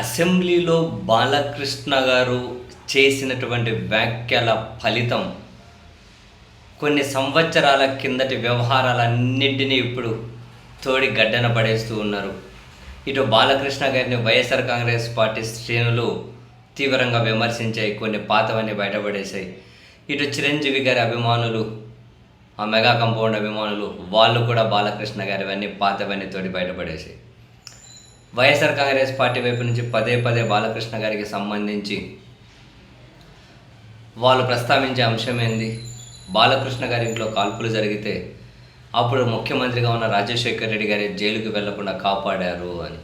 అసెంబ్లీలో బాలకృష్ణ గారు చేసినటువంటి వ్యాఖ్యల ఫలితం కొన్ని సంవత్సరాల కిందటి వ్యవహారాలన్నింటినీ ఇప్పుడు తోడి గడ్డన పడేస్తూ ఉన్నారు. ఇటు బాలకృష్ణ గారిని వైఎస్ఆర్ కాంగ్రెస్ పార్టీ శ్రేణులు తీవ్రంగా విమర్శించాయి కొన్ని పాతవన్నీ బయటపడేశాయి. ఇటు చిరంజీవి గారి అభిమానులు ఆ మెగా కంపౌండ్ అభిమానులు వాళ్ళు కూడా బాలకృష్ణ గారివన్నీ పాతవన్నీ తోడి బయటపడేశాయి. వైఎస్ఆర్ కాంగ్రెస్ పార్టీ వైపు నుంచి పదే పదే బాలకృష్ణ గారికి సంబంధించి వాళ్ళు ప్రస్తావించే అంశం ఏంది? బాలకృష్ణ గారి ఇంట్లో కాల్పులు జరిగితే అప్పుడు ముఖ్యమంత్రిగా ఉన్న రాజశేఖర్ రెడ్డి గారి జైలుకి వెళ్ళకుండా కాపాడారు అని.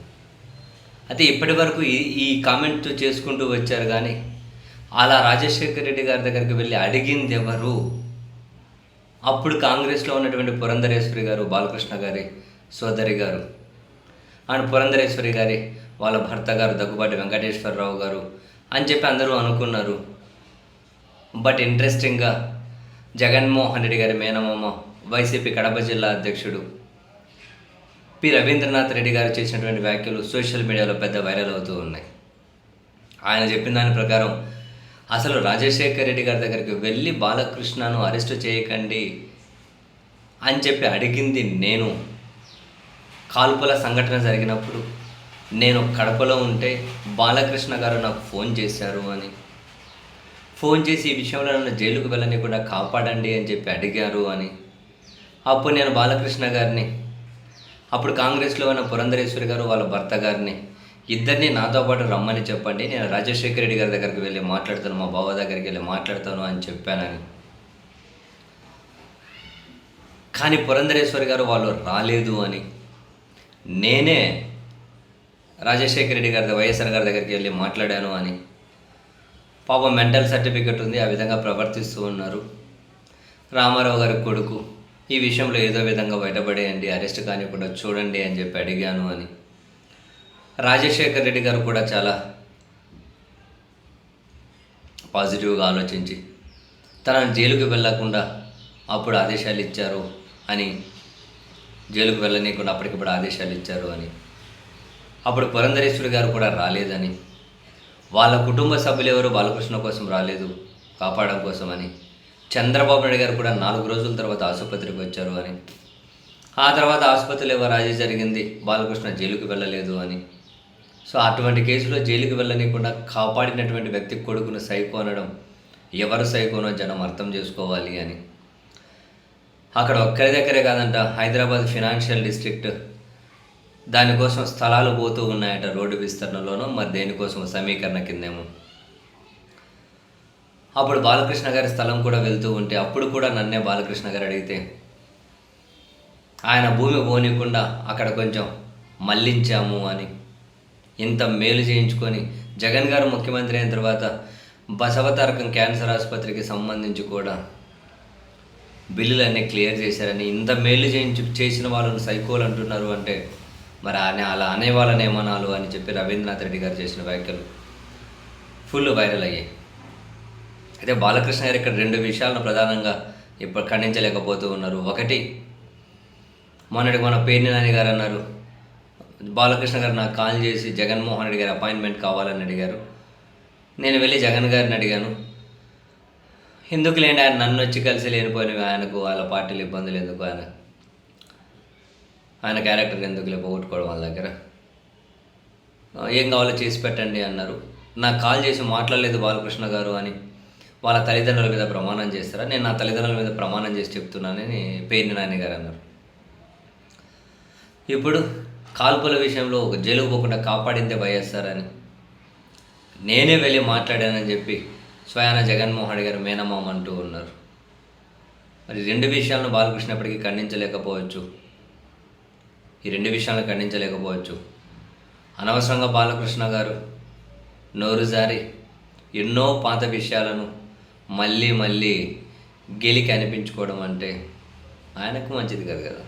అయితే ఇప్పటి వరకు ఈ ఈ కామెంట్ చేసుకుంటూ వచ్చారు కానీ అలా రాజశేఖర్ రెడ్డి గారి దగ్గరికి వెళ్ళి అడిగింది ఎవరు? అప్పుడు కాంగ్రెస్లో ఉన్నటువంటి పురంధరేశ్వరి గారు బాలకృష్ణ గారి సోదరి గారు. అండ్ పురంధరేశ్వరి గారి వాళ్ళ భర్త గారు దగ్గుబాటి వెంకటేశ్వరరావు గారు అని చెప్పి అందరూ అనుకున్నారు. బట్ ఇంట్రెస్టింగ్గా జగన్మోహన్ రెడ్డి గారి మేనమామ వైసీపీ కడప జిల్లా అధ్యక్షుడు పి. రవీంద్రనాథ్ రెడ్డి గారు చేసినటువంటి వ్యాఖ్యలు సోషల్ మీడియాలో పెద్ద వైరల్ అవుతూ ఉన్నాయి. ఆయన చెప్పిన దాని ప్రకారం అసలు రాజశేఖర్ రెడ్డి గారి దగ్గరికి వెళ్ళి బాలకృష్ణను అరెస్ట్ చేయకండి అని చెప్పి అడిగింది నేను. కాల్పుల సంఘటన జరిగినప్పుడు నేను కడపలో ఉంటే బాలకృష్ణ గారు నాకు ఫోన్ చేశారు అని. ఫోన్ చేసి ఈ విషయంలో నన్ను జైలుకు వెళ్ళని కూడా కాపాడండి అని చెప్పి అడిగారు అని. అప్పుడు నేను బాలకృష్ణ గారిని అప్పుడు కాంగ్రెస్లో ఉన్న పురంధరేశ్వరి గారు వాళ్ళ భర్త గారిని ఇద్దరిని నాతో పాటు రమ్మని చెప్పండి నేను రాజశేఖర రెడ్డి గారి దగ్గరికి వెళ్ళి మాట్లాడతాను మా బావ దగ్గరికి వెళ్ళి మాట్లాడతాను అని చెప్పానని. కానీ పురంధరేశ్వరి గారు వాళ్ళు రాలేదు అని. నేనే రాజశేఖర రెడ్డి గారి వైఎస్ఆర్ గారి దగ్గరికి వెళ్ళి మాట్లాడాను అని. పాపం మెంటల్ సర్టిఫికెట్ ఉంది ఆ విధంగా ప్రవర్తిస్తూ ఉన్నారు. రామారావు గారి కొడుకు ఈ విషయంలో ఏదో విధంగా బయటపడేయండి అరెస్ట్ కానివ్వకుండా చూడండి అని చెప్పి అడిగాను అని. రాజశేఖర్ రెడ్డి గారు కూడా చాలా పాజిటివ్గా ఆలోచించి తనను జైలుకి వెళ్ళకుండా అప్పుడు ఆదేశాలు ఇచ్చారు అని జైలుకు వెళ్ళనీయకుండా అప్పటికప్పుడు ఆదేశాలు ఇచ్చారు అని. అప్పుడు పురంధరేశ్వరి గారు కూడా రాలేదని. వాళ్ళ కుటుంబ సభ్యులు ఎవరు? బాలకృష్ణ కోసం రాలేదు కాపాడడం కోసం అని చంద్రబాబు నాయుడు గారు కూడా నాలుగు రోజుల తర్వాత ఆసుపత్రికి వచ్చారు అని. ఆ తర్వాత ఆసుపత్రిలో రాజీ జరిగింది? బాలకృష్ణ జైలుకి వెళ్ళలేదు అని. సో అటువంటి కేసులో జైలుకి వెళ్ళనీయకుండా కాపాడినటువంటి వ్యక్తి కొడుకును సైకో అనడం ఎవరు సైకోనో జనం అర్థం చేసుకోవాలి అని. అక్కడ ఒక్కరి దగ్గరే కాదంట హైదరాబాద్ ఫినాన్షియల్ డిస్ట్రిక్ట్. దానికోసం స్థలాలు పోతూ ఉన్నాయట రోడ్డు విస్తరణలోనూ మరి దేనికోసం సమీకరణ కిందేమో. అప్పుడు బాలకృష్ణ గారి స్థలం కూడా వెళ్తూ ఉంటే అప్పుడు కూడా నన్నే బాలకృష్ణ గారు అడిగితే ఆయన భూమి పోనీయకుండా అక్కడ కొంచెం మళ్ళించాము అని. ఇంత మేలు చేయించుకొని జగన్ గారు ముఖ్యమంత్రి అయిన తర్వాత బసవతారకం క్యాన్సర్ ఆసుపత్రికి సంబంధించి కూడా బిల్లులన్నీ క్లియర్ చేశారని ఇంత మేలు చేయించి చేసిన వాళ్ళని సైకోలు అంటున్నారు అంటే మరి అనే అలా అనేవాళ్ళని ఏమనాలు అని చెప్పి రవీంద్రనాథ్ రెడ్డి గారు చేసిన వ్యాఖ్యలు ఫుల్ వైరల్ అయ్యాయి. అయితే బాలకృష్ణ గారు ఇక్కడ రెండు విషయాలను ప్రధానంగా ఇప్పుడు ఖండించలేకపోతూ ఉన్నారు. ఒకటి మొన్నటి మన పేర్ని నాని గారు అన్నారు బాలకృష్ణ గారు నాకు కాల్ చేసి జగన్మోహన్ రెడ్డి గారి అపాయింట్మెంట్ కావాలని అడిగారు. నేను వెళ్ళి జగన్ గారిని అడిగాను. ఎందుకు లేండి? ఆయన నన్ను వచ్చి కలిసి లేనిపోయినవి ఆయనకు వాళ్ళ పార్టీలు ఇబ్బందులు ఎందుకు? ఆయన ఆయన క్యారెక్టర్ ఎందుకు లే పోగొట్టుకోవడం వాళ్ళ దగ్గర? ఏం కావాలో చేసి పెట్టండి అన్నారు. నాకు కాల్ చేసి మాట్లాడలేదు బాలకృష్ణ గారు అని వాళ్ళ తల్లిదండ్రుల మీద ప్రమాణం చేస్తారా? నేను నా తల్లిదండ్రుల మీద ప్రమాణం చేసి చెప్తున్నానని పేర్ని నాని గారు అన్నారు. ఇప్పుడు కాల్పుల విషయంలో ఒక జైలుకు పోకుండా కాపాడిందే వైఎస్ఆర్ అని నేనే వెళ్ళి మాట్లాడానని చెప్పి స్వయాన జగన్మోహన్ గారు మేనమామ అంటూ ఉన్నారు. మరి రెండు విషయాలను బాలకృష్ణ ఎప్పటికీ ఖండించలేకపోవచ్చు. ఈ రెండు విషయాలను ఖండించలేకపోవచ్చు. అనవసరంగా బాలకృష్ణ గారు నోరు జారి ఎన్నో పాత విషయాలను మళ్ళీ మళ్ళీ గెలికి అనిపించుకోవడం అంటే ఆయనకు మంచిది కాదు కదా.